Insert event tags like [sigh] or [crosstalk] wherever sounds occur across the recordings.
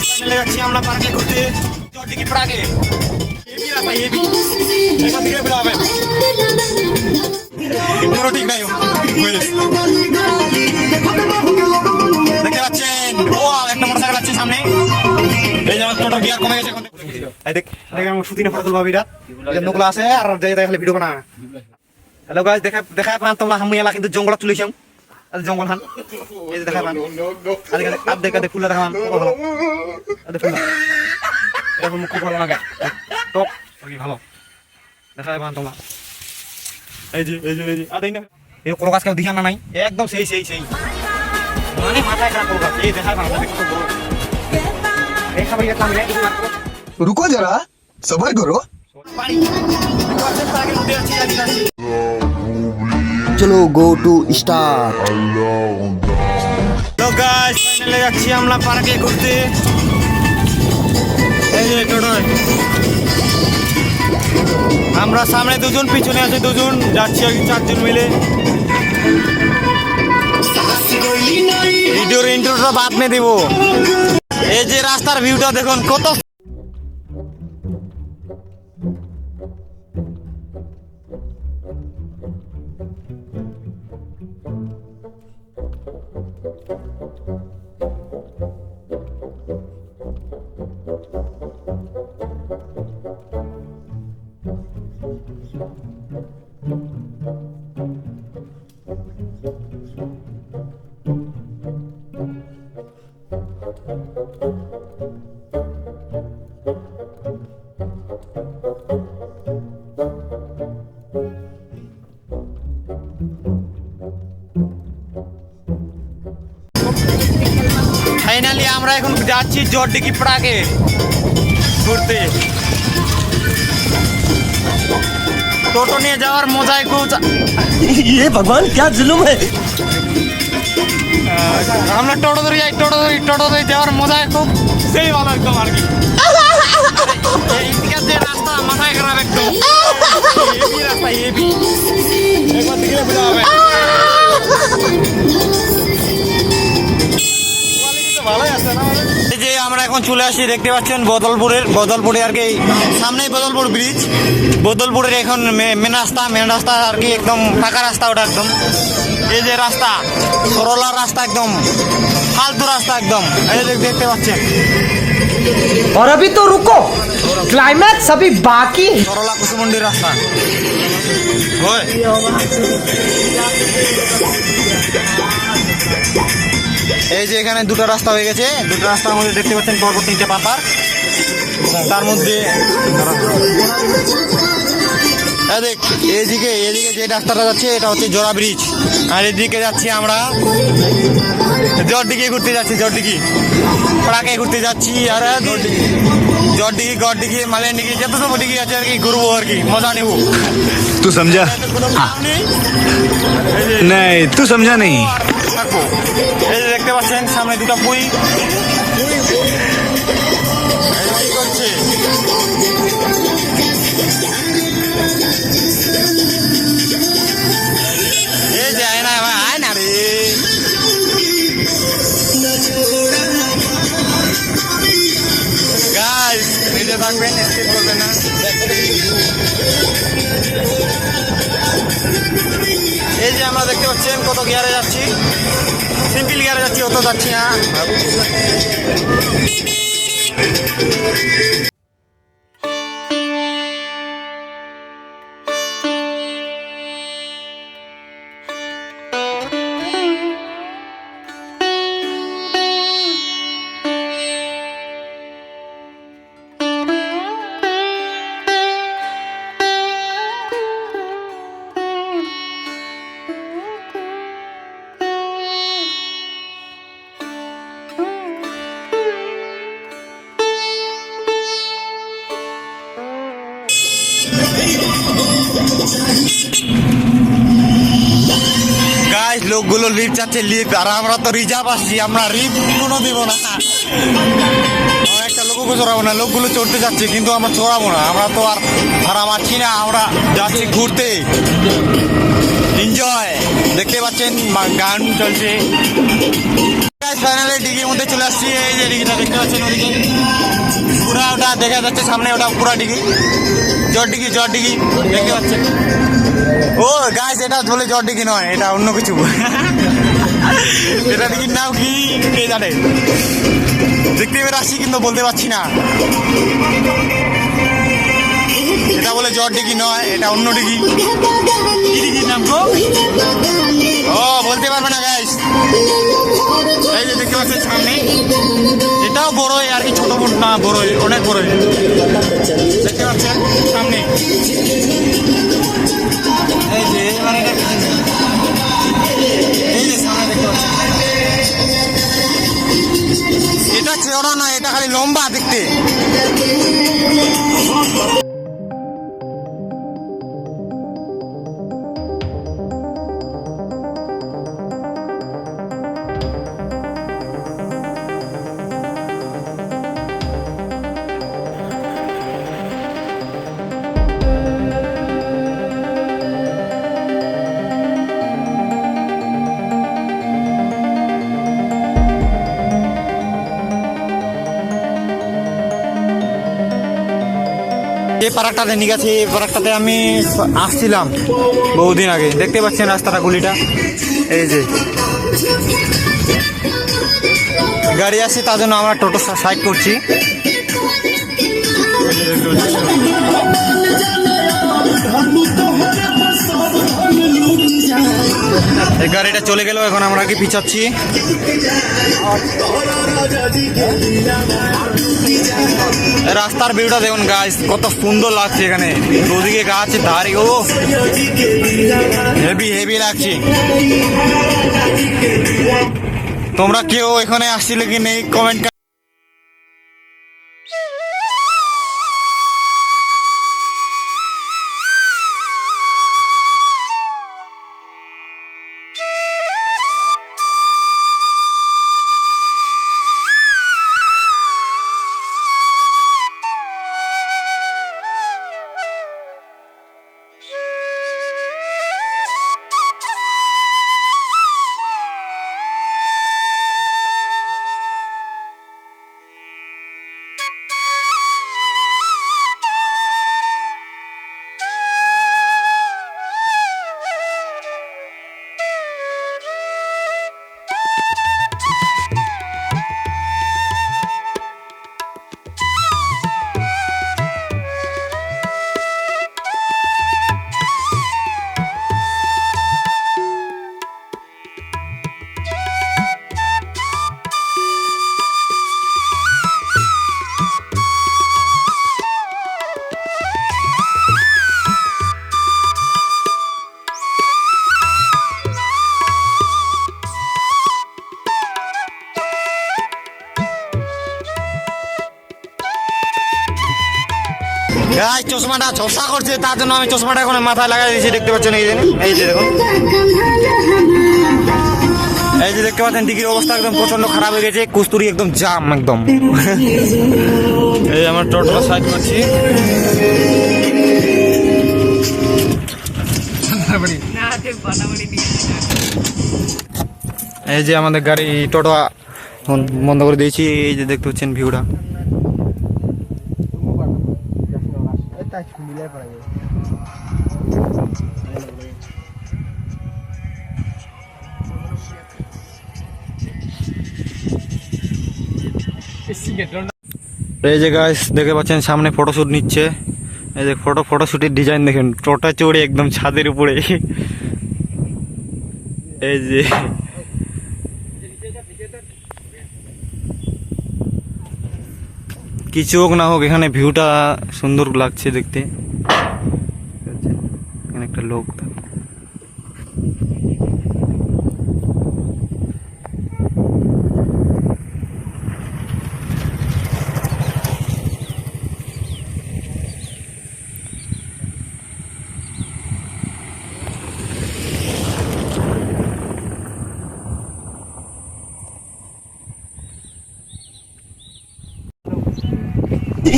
গাছ ফাইনালে যাচ্ছি আমরা পার্কে ঘুরতে। সামনে। এই যে আমার টোটো গিয়ার কমে গেছে এই আছে, আর ভিডিও বানা হ্যালো গাইস দেখা দেখা পান তোমরা, হামু এলা কিন্তু জঙ্গল চলেছি আর জঙ্গল খান। দেখা পান। আজকাল আপ দেখা দেখ ফুলা দেখা দেখুন দেখুন ভালো লাগে। টক বাকি ভালো। দেখা যায় ভালো এই যে এই যে এই যে। আর দেখ না। এই কোনো গাছ কেউ দিখা না নাই? একদম সেই সেই সেই। মানে মাথায় খারাপ করো এই দেখায় ভালো দেখো তো বড়। রুকো জরা সবার করো। চলো গো টু স্টার্ট তো গাইস ফাইনালে যাচ্ছি আমরা পার্কে ঘুরতে। আমরা সামনে দুজন, পিছনে আছে দুজন, যাচ্ছি চারজন মিলে। ভিডিওর ইন্ট্রোটা বাদ মে দিব। এই যে রাস্তার ভিউটা দেখুন, কত ফাইনালি আমরা এখন যাচ্ছি জটডিকি প্রাগে ঘুরতে টোটো নিয়ে যাওয়ার মজাই খুব ये भगवान क्या जुलुम है আমরা টোটো ধরে যাই টোটো ধরে টোটো ধরে যাওয়ার মজাই খুব সেই ভালো একদম আর কি এইদিকে যে রাস্তা মাথায় খারাপ একদম হেভি রাস্তা হেভি একবার দিকে বোঝা হবে যে আমরা এখন চলে আসি দেখতে পাচ্ছেন বদলপুরের বদলপুরে আর কি সামনেই বদলপুর ব্রিজ বদলপুরের এখন মে- মেন রাস্তা মেন রাস্তা আর কি একদম ফাঁকা রাস্তা ওটা একদম এই যে রাস্তা সরলা রাস্তা একদম ফালতু রাস্তা একদম এই যে দেখতে পাচ্ছেন और अभी तो रुको क्लाइमैक्स अभी बाकी है সরলা কুসুমন্ডির রাস্তা হয় এই যে এখানে দুটো রাস্তা হয়ে গেছে। দুটো রাস্তার মধ্যে দেখতে পাচ্ছেন পরপর তিনটে পাতার। তার মধ্যে দেখ এদিকে এদিকে যে রাস্তাটা যাচ্ছে এটা হচ্ছে জোড়া ব্রিজ আর এদিকে যাচ্ছি আমরা জটডিগি ঘুরতে যাচ্ছি জটডিগি প্রাকে ঘুরতে যাচ্ছি আর জটডিগি মালে মালেনডিগি যত সব ডিগি আছে আর কি ঘুরবো আর কি মজা নেব। তুই সমঝা নেই? তুই সমঝা নেই থাকব। এই যে দেখতে পাচ্ছেন, সামনে দুটো পুই। করছে যে আয় না না রে। ভিডিও থাকবেন স্কিপ করবেন না। গিয়ারে যাচ্ছি অত লিফট চাচ্ছে লিফট আর আমরা তো রিজার্ভ আসছি, আমরা রিপ কোনো দিব না। একটা লোককে চড়াবো না, লোকগুলো চড়তে যাচ্ছে, কিন্তু আমরা চড়াবো না। আমরা তো আর ভাড়া মারছি না আমরা যাচ্ছি ঘুরতে। এনজয় দেখতে পাচ্ছেন গান চলছে। ফাইনালি ডিগির মধ্যে চলে আসছি, এই যে ডিগিটা দেখতে পাচ্ছেন ওদিকে। পুরা ওটা দেখা যাচ্ছে, সামনে ওটা পুরা ডিগি। জট ডিগি জট ডিগি, দেখতে পাচ্ছেন। ও গাছ এটা বলে জট ডিগি নয়, এটা অন্য কিছু। [laughs] এটা ডিগির নাম কি, কে জানে? দেখতে পেরে আসছি, কিন্তু বলতে পারছি না। এটা বলে জ্বর ডিগি নয়, এটা অন্য ডিগি ও, বলতে পারবে না গাইস এই যে দেখতে পাচ্ছেন সামনে, এটাও বড়ই, আর কি ছোট বোট না, বড়ই, অনেক বড়ই। দেখতে পাচ্ছেন সামনে। এই যে মানে এটা এটা চেওড়া না এটা খালি লম্বা দেখতে। যে পার্কটাতে নিয়ে গেছে, এই পার্কটাতে আমি আসছিলাম বহুদিন আগে। দেখতে পাচ্ছেন রাস্তাটা, গুলিটা? এই যে। গাড়ি আসছে তার জন্য আমরা টোটো সাইড করছি। গাড়িটা চলে গেল এখন আমরা কি পিছাচ্ছি। রাস্তার ভিউটা দেখুন গাছ কত সুন্দর লাগছে এখানে। দুদিকে গাছ, ধারে, ও হেভি হেভি লাগছে। তোমরা কেউ এখানে আসছিলে কি নেই? কমেন্ট গাছ চশমাটা ঝলসা করছে তার জন্য আমি চশমাটা এখন মাথায় লাগাই দিয়েছি দেখতে পাচ্ছেন এই যে এই যে দেখুন। এই যে দেখতে পাচ্ছেন দিঘির অবস্থা একদম প্রচণ্ড খারাপ হয়ে গেছে কুস্তুরি একদম জাম একদম। এই আমার টোটোটা সাইড করছি। এই যে আমাদের গাড়ি টোটো বন্ধ করে দিয়েছি এই যে দেখতে পাচ্ছেন ভিউটা। এই যে গাছ দেখতে পাচ্ছেন সামনে ফটোশুট নিচ্ছে। এই যে ফটো ফটোশুটের ডিজাইন দেখেন, টোটা চড়ে একদম ছাদের উপরে। এই যে। কিছু হোক না হোক, এখানে ভিউটা সুন্দর লাগছে দেখতে। একটা লোক।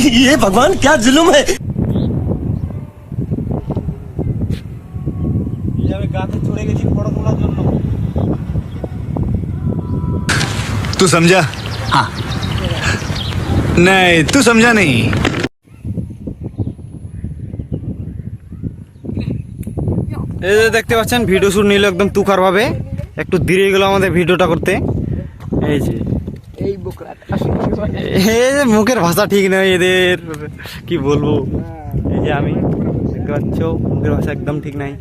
ये भगवान क्या जुल्म है আমি গাছে চড়ে গেছি ফটো তোলার জন্য तू तू समझा हाँ नहीं तू समझा नहीं এই যে দেখতে পাচ্ছেন ভিডিও শুট নিল একদম তুখার ভাবে একটু ধীরে গেল আমাদের ভিডিওটা করতে এই যে এই মুখের ভাষা ঠিক নয় এদের। কি বলব? এই যে আমি দেখতে পাচ্ছ মুখের ভাষা একদম ঠিক নাই।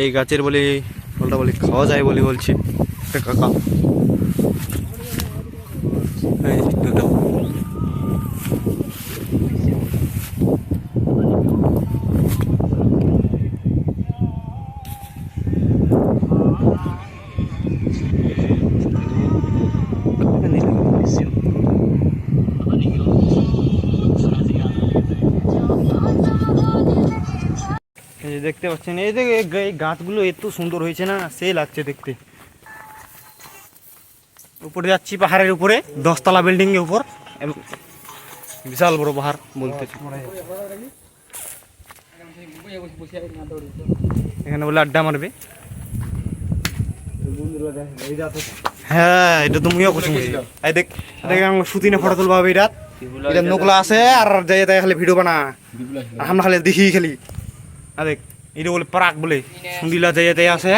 এই গাছের বলি বলটা বলি খাওয়া যায় বলে বলছে। একটা কাকা দেখতে পাচ্ছেন। এই যে এই গাছগুলো এত সুন্দর হয়েছে না সে লাগছে দেখতে। উপরে যাচ্ছি পাহাড়ের উপরে, দশতলা বিল্ডিং এর উপর। বিশাল বড় পাহাড় বলতে এখানে বলে আড্ডা মারবে। হ্যাঁ এটা তুমিও কিছু এই দেখ দেখ আমার সুতিনে ফটো তুলবা হবে এটা এটা নোকলা আছে, আর যাই, তাই খালি ভিডিও বানা। আমরা খালি দেখি খালি। দেখ এটা বলে পারাক বলে সুন্দিলা যাই তাই আছে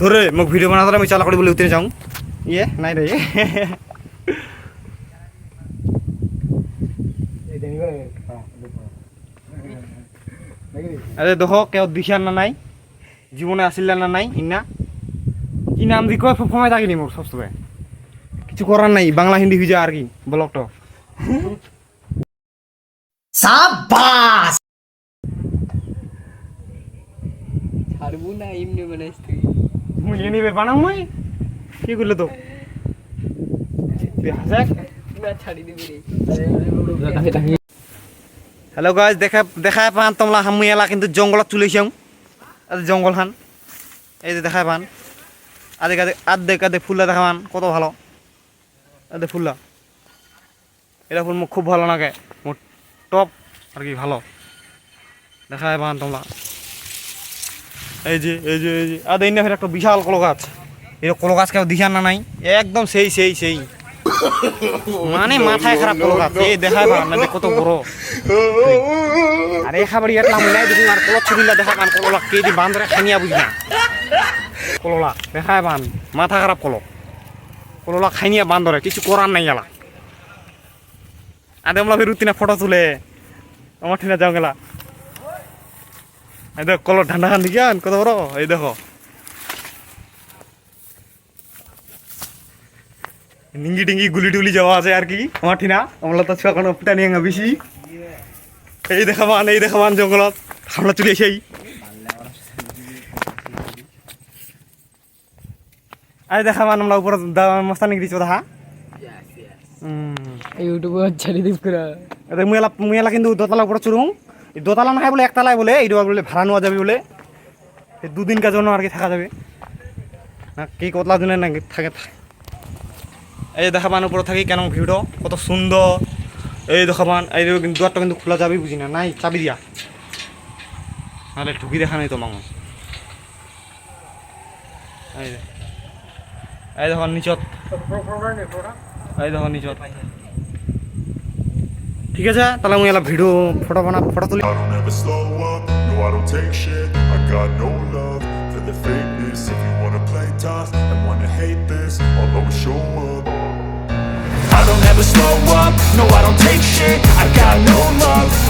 ধরে মোক ভিডিও বানাতে আমি চালা করে বলে উতরে যাও ইয়ে নাই রে আরে দেখো কেউ দিশার না নাই জীবনে আসিল না নাই ইনা কি নাম দি কয় সময় থাকিনি মোর সবসময় কিছু করার নাই বাংলা হিন্দি হয়ে যায় আর কি ব্লগটা সাবাস ছাড়বো না এমনি বানাইস তুই মুই নিবে বানাও মুই। কি করলে তো? হাসাক না ছাড়ি দিবি রে। হ্যালো গাইজ দেখা দেখা পান তোমরা হামুই এলা কিন্তু জঙ্গলত চলে যাও আজ জঙ্গল খান এই যে দেখা পান। আদে কাদে আদে কাদে ফুললা দেখা পান কত ভালো। আদে ফুললা, এটা ফুল খুব ভালো লাগে। মোর টপ আর কি ভালো। দেখা পান তোমরা এই যে এই যে এই যে। আদে ইন্না ফের একটা বিশাল কলো গাছ। এই কলো গাছ কেউ দিশান না নাই? একদম সেই সেই সেই। মানে মাথায় খারাপ কলো গাছ। এই দেখা পান না কত বড়। আরে খাবার ইয়াত লাম নাই দেখুন, আর কলত ছবিলা দেখা পান কললা কে দি বান্দরে খানিয়া বুঝি না কললা দেখায় পান মাথা খারাপ কল কললা খাইনিয়া বান্দরে, কিছু করার নাই গেলা আরে আমরা রুতিনা ফটো তুলে, আমার ঠিনা যাও গেলা। এই দেখো, কলর ঠান্ডা খান দিকে কত বড়, এই দেখো। নিঙ্গি টিঙ্গি গুলি টুলি যাওয়া আছে আর কি, আমার ঠিনা। আমরা তো ছুয়া কোনো ফুটা নিয়ে বেশি। এই দেখা মান এই দেখাবান জঙ্গলত। আমরা চলে এসেই। আরে দেখা মান আমরা উপর মস্তানি দিচ্ছি দেখা ইউটিউবে ছাড়ি দিব করে। এটা মুয়েলা মুয়েলা কিন্তু দোতলা উপরে চুরুং দোতলা না বলে একতলায় বলে এইটা বলে ভাড়া নেওয়া যাবে বলে। এই দুদিন কাজ জন্য আর কি থাকা যাবে। না কি কতলা দিনে না থাকে এই দেখা পান উপরে থাকি কেন ভিড় কত সুন্দর। এই দেখা পান এই কিন্তু দুয়ারটা কিন্তু খোলা যাবে বুঝি না নাই চাবি দিয়া। নাহলে ঢুকি দেখা নেই তো মামা। এই যে। এই দেখো নিচত এই দেখো নিচত ঠিক আছে তাহলে আমি এলা ভিডিও ফটো বানা ফটো তুলি I don't ever slow up, no I don't take shit I got no love for the fakeness If you wanna play tough and wanna hate this I'll always show up I don't ever slow up, no I don't take shit I got no love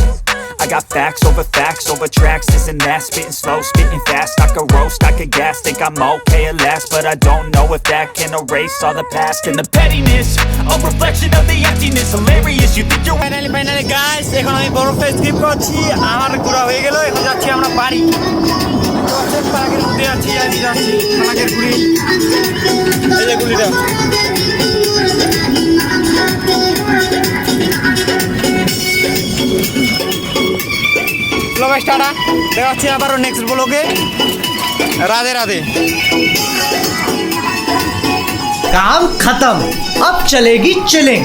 I got facts over facts over tracks, isn't that spitting slow, spitting fast? I could roast, I could gas, think I'm okay at last, but I don't know if that can erase all the past and the pettiness, a reflection of the emptiness. Hilarious, you think you're finally finally guys এখন আমি বরফে skip করছি আমার ঘোরা হয়ে গেল এখন যাচ্ছি আমরা বাড়ি পার্কের মধ্যে যাচ্ছি যাচ্ছি যাচ্ছি পার্কের গুড়ি এই যে গুলিটা ব্লগ স্টার্টা দেখা যাচ্ছে আবারও নেক্সট ব্লগে রাধে রাধে काम खत्म अब चलेगी चिलिंग